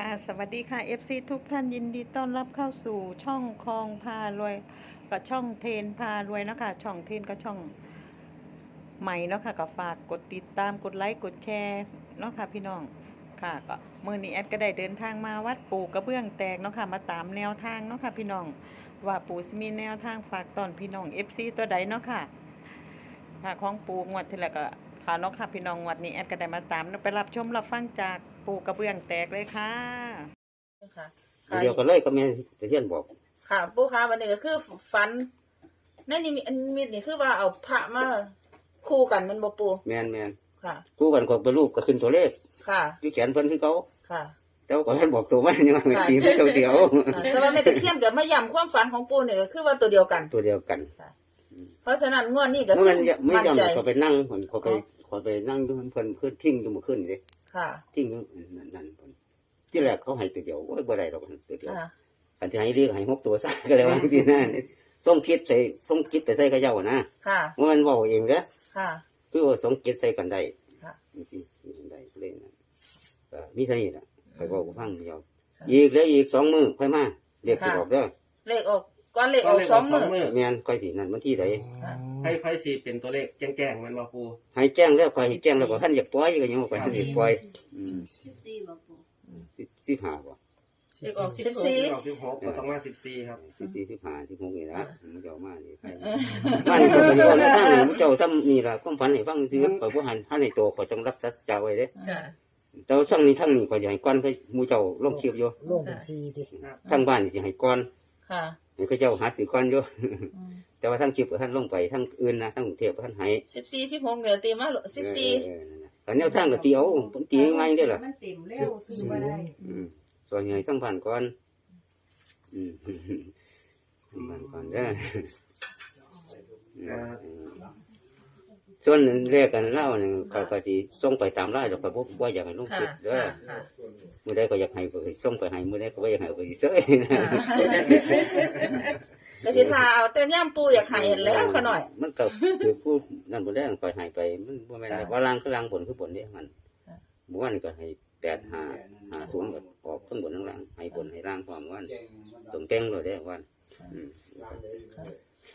ค่ะสวัสดีค่ะ FC ทุกท่านยินดีต้อนรับเข้าสู่ช่องคลองพารวยกับช่องเทนพารวยเนาะคะช่องเทนก็ช่องใหม่เนาะค่ะก็ฝากกดติดตามกดไลค์กดแชร์เนาะค่ะพี่น้องค่ะก็เมื่อนี้แอดก็ได้เดินทางมาวัดปู่กระเบื้องแตกเนาะค่ะมาตามแนวทางเนาะค่ะพี่น้องว่าปู่สิมีแนวทางฝากตอนพี่น้อง FC ตัวใดเนาะค่ะค่ะของปู่งวดที่แล้วก็ค่ะเนาะค่ะพี่น้องงวดนี้แอดก็ได้มาตามนะไปรับชมรับฟังจาก ปู่กระเบื้องแตกเลยค่ะ ค่ะอันเดียวกันเลยก็แม่ตะเทียนบอกค่ะปู่คะวันนี้ก็คือฝันในนิมิตอันมิตนี่คือว่าเอาพระมาคู่กันแมันบ่ปู่แมนแมนค่ะ คู่กันก็เป็นรูปก็ขึ้นตัวเลขค่ะ อยู่แขนเพิ่นคือเขาค่ะแต่ว่าก็ท่านบอกตัวมันยังไม่ตีไม่เท่าเดียวค่ะแต่ว่าแม่ตะเคียนกับมาย้ำความฝันของปู่นี่ก็คือว่าตัวเดียวกัน ตัวเดียวกันเพราะฉะนั้นงวดนี้ก็เมื่อคืมันไม่มั่นใจยอมเขาไปนั่งคนเขาไปเขาไปนั่งดูเพิ่นขึ้นทิ้งดูมาขึ้นเลย ค่ะ ทิ้งนั่นนั่นเพิ่นที่แรกเขาให้ตัวเดียวโอ้ยบ่ได้หรอกตัวเดียวค่ะอันที่ให้เรียกให้หกตัวซะก็เลยว่าที่นั่นส่งคิดใส่ส่งคิดไปใส่กระเจ้านะค่ะเมื่อมันเว้าเองเด้อค่ะ คือว่าส่งคิดใส่กันได้ค่ะจริงๆกันได้เล่นนะก็มีเท่านี้ล่ะไปบอกกูฟังเดียวอีกแล้วอีกสองมือค่อยมาเรียกสิบอกเด้อเลขออก ก้อนเลขออกสองมือแม่นค่อยสินั่นวันที่ใดค่ะให้ค่อยสีเป็นตัวเลขแจ้งๆมันมาปูให้แจ้งแล้วค่อยให้แจ้งแล้วก็ท่านอยากปล่อยก็ยังบ่ค่อยท่านอยากปล่อยอืมสิบสี่บอกปู่สิบสิบห้าบ่เลขออกสิบสิบสี่สี่ออกสิบหกก็ต้องมาสิบสี่ครับสิบสี่สิบห้าสิบหกนี่ละมันจะเอามานี่ใครมานี่ก็เป็นคนในทางนี้เจ้าซ้ำนี่ล่ะความฝันให้ฟังซื้อข่อยบ่หันท่านในตัวข่อยต้องรับสัจจะไว้เด้ค่ะแต่ว่าช่างนี้ทั้งนี้ข่อยจะให้ก่อนให้หมู่เจ้าลงคลิปอยู่ลงเป็นซีดิทางบ้านนี่สิให้ก่อนค่ะ ให้เขาเจ้าหาซื้อก่อนอยู่อืมแต่ว่าทั้งคลิปก็ท่านลงไปทั้งอื่นนะทั้งกรุงเทพก็ท่านให้สิบสี่สิบหกเดี๋ยวตีมาสิบสี่เออเออนั่นน่ะแต่แนวทางก็ตีเอาผมตีง่ายๆเด้อล่ะมันเต็มแล้วซื้อมาได้อืมส่วนใหญ่ทั้งผ่านก่อนอืมทั้งผ่านก่อนเด้ออ่าส่วนเลขกันเล่าเนี่ยก็ก็สิส่งไปตามไล่ดอกก็บ่บ่อยากให้ลงคลิปเด้อค่ะ มื้อใดก็อยากให้ก็ส่งไปให้มื้อใดก็บ่อยากให้ก็สิเซ้ยนะแล้วสิทาเอาแต่ย่ำปูอยากให้เห็นแล้วขะหน่อย มันก็ถือผู้นั่นบ่ได้ก็ให้ไป มันบ่แม่นว่าล่างคือล่างบนคือบนเด้มันค่ะเมื่อวานนก็ให้8 5 5 0ก็ออกทั้งบนทั้งล่างให้บนให้ล่างพร้อมกันตรงเต็งเลยเด้วันอืม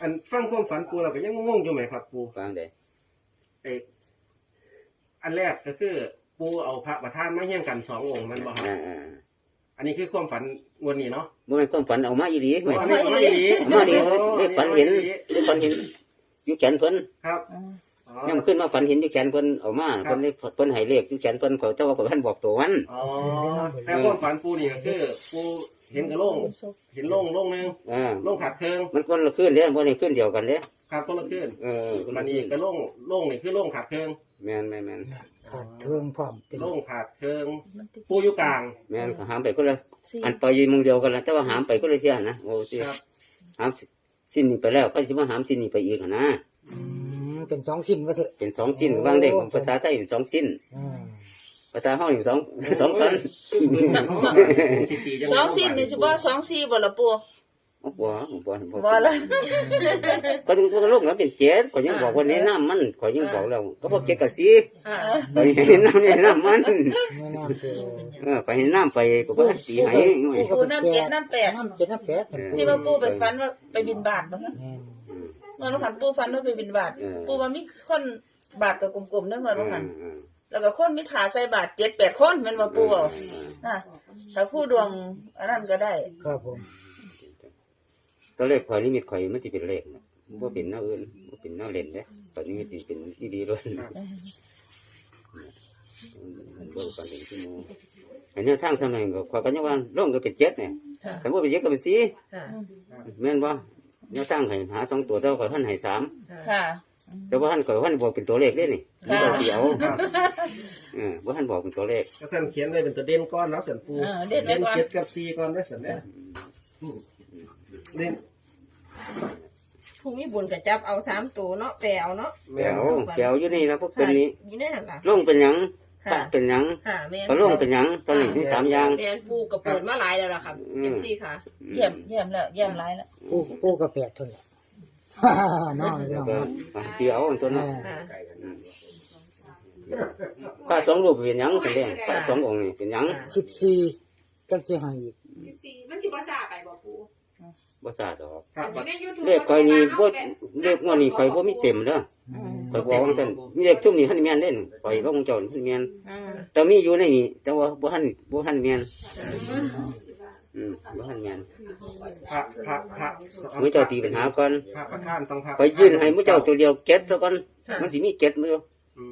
อันฟังความฝันปูเราก็ยังงงๆอยู่ไหมครับปูฟังได้ไออันแรกก็คือ ปูเอาพระประธานมาเฮี้ยงกันสององค์แมันบ่ครับ อ่าอ่าอันนี้คือความฝันงวันนี้เนาะบ่แม่นความฝันเอามาอีหลีเว้ย อันนี้เอามาอีหลีเอามาดีได้ฝันเห็นได้ฝันเห็นอยู่แขนเพิ่นครับอืมอ๋อ ยังขึ้นมาฝันเห็นอยู่แขนเพิ่นเอามาเพิ่นได้เพิ่นให้เลขอยู่แขนเพิ่นเขาแต่ว่าก็ท่านบอกตัววันอ๋อแต่ความฝันปูนี่ก็คือ ปูเห็นกระโหลงเห็นโล่งโล่งหนึงอ่าโล่งขาดเคิงมันคนละขึ้นเด้บ่ได้ขึ้นเดียวกันเด้ ครับคนละขึ้นเออคนมัละนนี่กระโหลงโล่งนี่คือโล่งขาดเคิงแม่นแม่นแม่นขาดเครื่องพร้อมเป็นโล่งขาดเคิงปูอยู่กลาง แม่นก็หามไปคนละสี่อันไปอยู่มุมเดียวกันละแต่ว่าหามไปคนละเที่ยนะโอ้สิครับหามสิ้นนี้ไปแล้วก็สิมาหามสิ้นนี้ไปอีกอะนะอืมเป็นสองสิ้นว่าเถอะเป็นสองสิ้นวางได้ของภาษาไทยเป็นสองสิ้นอ่าภาษาเฮาอยู่สองสองขั้นสิบสี่ยังสองสี่นี่สิบ่สองสี่บ่ละปูโอ้โห บ่บ่บ่ละก็ถึงก็ลงแล้วเป็นเจ็ดก็ยังบอกว่าแนะนำมันก็ยังบอกแล้วก็บอกเจ็ดกับสีอ่าก็แนะนำแนะนำมันแม่น้ำเจอเออไปเห็นน้ำไปก็บ่สีให้ปูน้ำเจ็ดน้ำแปดน้ำเจ็ดน้ำแปดที่ว่าปูไปฝันว่าไปบินบาทบ่ฮะแม่นเมื่อวันปูฝันว่าไปบินบาทปูว่ามีคนบาทกับกลมๆเด้อเมื่อวันแล้วก็คนมีถาใส่บาทเจ็ดแปดคนแม่นว่าปูเอานะถ้าคู่ดวงอันนั้นก็ได้ครับผม ตัวเลขข่อยนี่มีข่อยมันสิเป็นเลขนะบ่เป็นแนวอื่นบ่เป็นแนวเล่นเด้ข่อยนี่มีสิเป็นที่ดีเลยมันบ่กันเป็นชั่วโมงอันนี้ทางสมัยก็ข่อยก็ยังว่าลงก็เป็นเจ็ดเนี่ยแต่บ่เป็นเจ็ดก็เป็นสีค่ะแม่นบ่แนวทางให้หาสองตัวแต่ว่าข่อยท่านให้สามค่ะแต่ว่าท่านข่อยท่านบอกเป็นตัวเลขเด้นี่ค่ะบ่เดียวเออบ่ท่านบอกเป็นตัวเลขก็สั่นเขียนไว้เป็นตัวเด่นก้อนแล้วสันปูเออเด่นไว้ก่อนเจ็ดกับสี่ก้อนได้สันเนี่ย เด่นพรุ่งนี้บุญกับจับเอาสามตัวเนาะแปลเอาเนาะแก้วแก้วอยู่นี่แล้วพวกเป็นนี้นี่แน่ล่ะลงเป็นหยังค่ะตัดเป็นหยังค่ะแม่นก็ลงเป็นหยังตอนนี้ถึงสามอย่าง แม่นปูกับเปิดมาหลายแล้วล่ะครับอืม เอฟซีค่ะ เยี่ยมเยี่ยมแล้วเยี่ยมหลายแล้วปูปูกระแปดทุนแหละฮ่าฮ่าฮ่าน้องแล้น้วองก็เตียวตัวนั้นค่ะ ป้าสองรูปเป็นหยังแสดงป้าสององค์นี่เป็นหยัง สิบสี่จังสิให้อีกสิบสี่มันสิบ่ซาไปบ่ปู บ่ซาดอกครับอันนี้ใน YouTube เลขข่อยนี่บ่เลขงวดนี้ข่อยบ่มีเต็มเด้ออืมข่อยบอกว่าซั่นเลขซุ่มนี้ทันแม่นเด่นข่อยบ่คงเจ้าทันแม่นอืมแต่มีอยู่ในนี้แต่ว่าบ่ทันบ่ทันแม่นอืมบ่ทันแม่นพระพระพระมื้อเจ้าตีปัญหาก่อนพระประธานต้องพระข่อยยื่นให้มื้อเจ้าตัวเดียวเก็ตซะก่อนมันสิมีเก็ตมื้ออื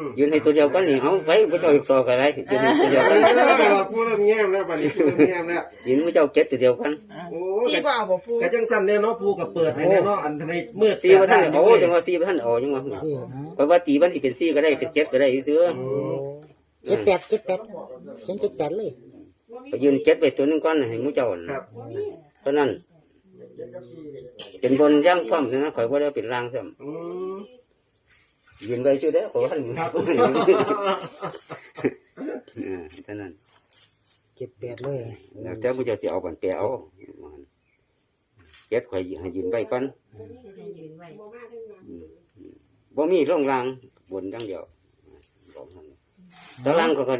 มยื่นให้ตัวเดียวก่อนนี่เอาไว้มื้อเจ้าอีกซอกอะไรยื่นให้ตัวเดียวก่อนเราพูดเริ่มแง้มแล้วบัดนี้พูดเริ่มแง้มแล้วยื่นมื้อเจ้าเก็ตตัวเดียวก่อนโอ้ สี่แต่บ่เอาบ่ปูแต่จังสั่นเนี่ยเนาะปูกับเปิดให้แน่เนาะอันทำไมมืดซีบ่ทันแปดโอ้ด้จังว่าซีบ่ทันเอาจังว่านี่นะข่อยว่าตีมันสิเป็นซีก็ได้เป็นเจ็ดก็ได้ซื่ออืโอ้มเจ็ดแปดเจ็ดแปดเขียนเจ็ดแปดเลยก็ยืนเจ็ดไปตัวหนึงก่อนให้หมู่เจ้าครับเท่านั้นเป็นบนย่างคว่ำนะข่อยว่าได้เป็นรางซ้อืมำยืนไว้ชื่อเด้อข่อยว่าท่านครับเออเท่านั้นเจ็ดแปดเลยแล้วแต่ผู้เจ้าสิเอาบันเปียเอาเจ็ดข่อยให้ยืนไว้ก่อนอืมอืมบ่มีร่องรางบนอย่างเดียวบอกท่านแต่รางก็ก็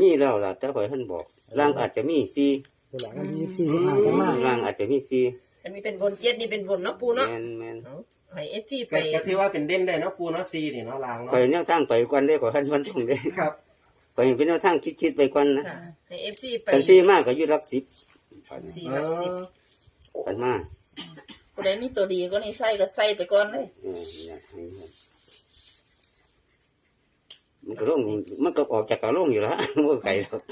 มีแล้วล่ะแต่ข่อยท่านบอกรางอาจจะมีสี่เวลาวันที่ยี่สิบสี่สิบห้าจะมารางอาจจะมีสี่อันนี้เป็นบนเจ็ดนี่เป็นบนเนาะปูเนาะแมนแมนให้ FC ไปก็ก็ถือว่าเป็นเด่นได้เนาะปูเนาะซีนี่เนาะลางข่อยเนาะแนวทางไปก่อนได้อข่อยท่านฟันทุ่งได้อครับ ข่อยเป็นแนวทางคิดๆไปก่อนนะค่ะให้ FC ไป กันซี่มากก็อยู่รักสิบสี่เอหลักสิบอกันมาผู้ใดมีตัวดีก็นี่ใส่ก็ใส่ไปก่อนเลย เออเนี่ยให้มันมันก็ลงมันก็ออกจากกระลงอยู่แล้วมันไก่หรอก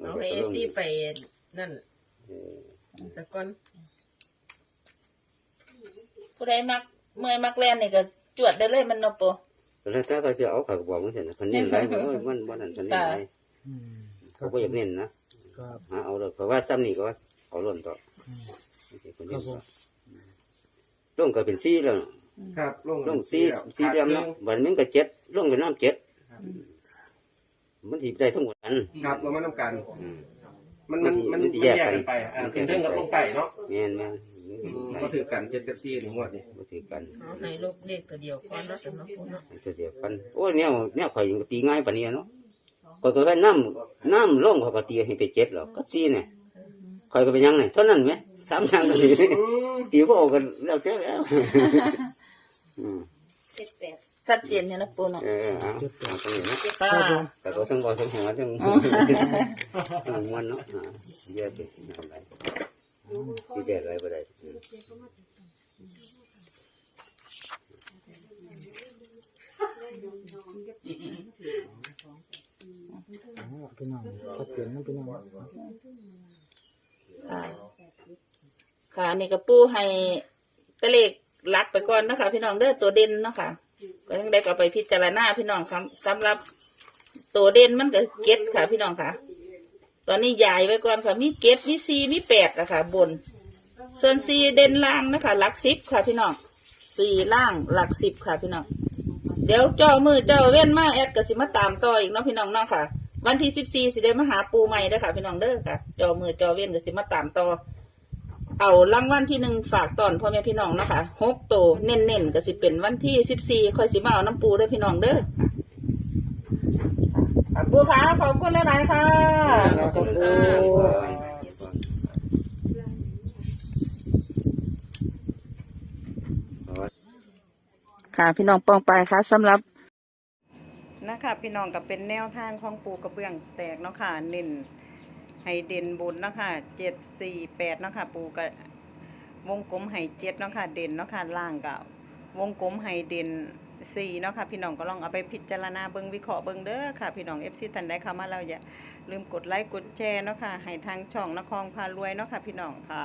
เอาให้ FC ไปนั่นสักก่อนผู้ใดมักเมื่อยมักแล่นนี่ก็จวดได้เลยมันเนาะปู แล้วถ้าเขาจะเอาเขาก็บอกมันเสร็จคนเน้นไรมันมันมันนั่นคนเน้นไรอืมครัเขาบก็อยากเน้นนะครับหาเอาเลยเพราะว่าซ้ำนี่ก็ว่าเอาล้นต่อคนเน้นต่อลงก็เป็นซี่แล้วครับลงลงซี่ซี่เดียมเนาะบันมันก็เจ็ดลงเป็นน้ำเจ็ดมันถีบได้ทั้งหมดอันครับเรามาทำกันอืมมันมันมันมันสิมันแยแยกกกันกันไปอ่าเป็นเรื่องกับลงไก่เนาะแม่นแม่นอืม ก็ถือกันเจ็ดกับซีหนึ่งงวดนี่มาถือกันเอาให้ลูกเลขตัวเดียวก่อนเนาะสำหรับปูเนาะตัวเดียวกันโอ้ยเนี่ยเนี่ยข่อยยังตีง่ายปานนี้เนาะข่อยก็แค่น้ำน้ำลงเขาก็ตีให้ไปเจ็ดหรอกกับซีเนี่ยข่อยก็ไปยังไงเท่านั้นไหมสามอย่างเลยตีพวกกันแล้วแต่แล้วอืมเจ็ดแปดชัดเจนเนี่ยนะปูเนาะเออเอาเอาตรงนี้นะ ค่ะครับผมแต่ก็ทั้งบอทั้งหัวทั้งทั้งมวนเนาะอ่าเยอะไปอะไรที่เด็ดอะไรก็ได้อืมอ๋อ พี่น้องชัดเจนนะพี่น้องค่ะค่ะนี่ก็ปูให้ตะเลขลักไปก่อนนะคะพี่น้องเด้อตัวเด่นเนาะค่ะก็ยังได้ก็ไปพิจารณาพี่น้องครับสำหรับตัวเด่นมันก็เก็ตค่ะ พี่น้องค่ะ ตอนนี้ยายไว้ก่อนค่ะ มีเก็ตมีซีมีแปดนะค่ะ บน ส่วนซีเด่นล่างนะคะ หลักสิบค่ะ พี่น้องสี่ล่างหลักสิบค่ะ พี่น้องเดี๋ยวเจ้ามือเจ้าเว้นมาแอดก็สิมาตามต่ออีกเนาะพี่น้องเนาะค่ะ วันที่สิบสี่สิได้มาหาปูใหม่เด้อค่ะ พี่น้องเด้อค่ะเจ้ามือเจ้าเว้นก็สิมาตามต่อเอารางวัลที่หนึ่งฝากตอนพ่อแม่พี่น้องเนาะค่ะหกโตวเน้นๆก็สิเป็นวันที่สิบสี่ค่อยสิมาเอาน้ำปูเด้อพี่น้องเด้อค่ะปูขาขอบคุณหลายๆค่ะขอบคุณ ค่ะพี่น้องปองไปค่ะสำหรับนะคะพี่น้องก็เป็นแนวทางของปูกระเบื้องแตกเนาะค่ะเน้นให้เด่นบนเนาะค่ะเจ็ดสี่แปดเนาะค่ะปูกระวงกลมให้เจ็ดเนาะค่ะเด่นเนาะค่ะล่างกับวงกลมให้เด่นสี่เนาะค่ะพี่น้องก็ลองเอาไปพิจารณาเบิ้งวิเคราะห์เบิ้งเด้อค่ะพี่น้องเอฟซีท่านได้เข้ามาแล้วอย่าลืมกดไลค์กดแชร์เนาะค่ะให้ทางช่องนครพารวยเนาะค่ะพี่น้องค่ะ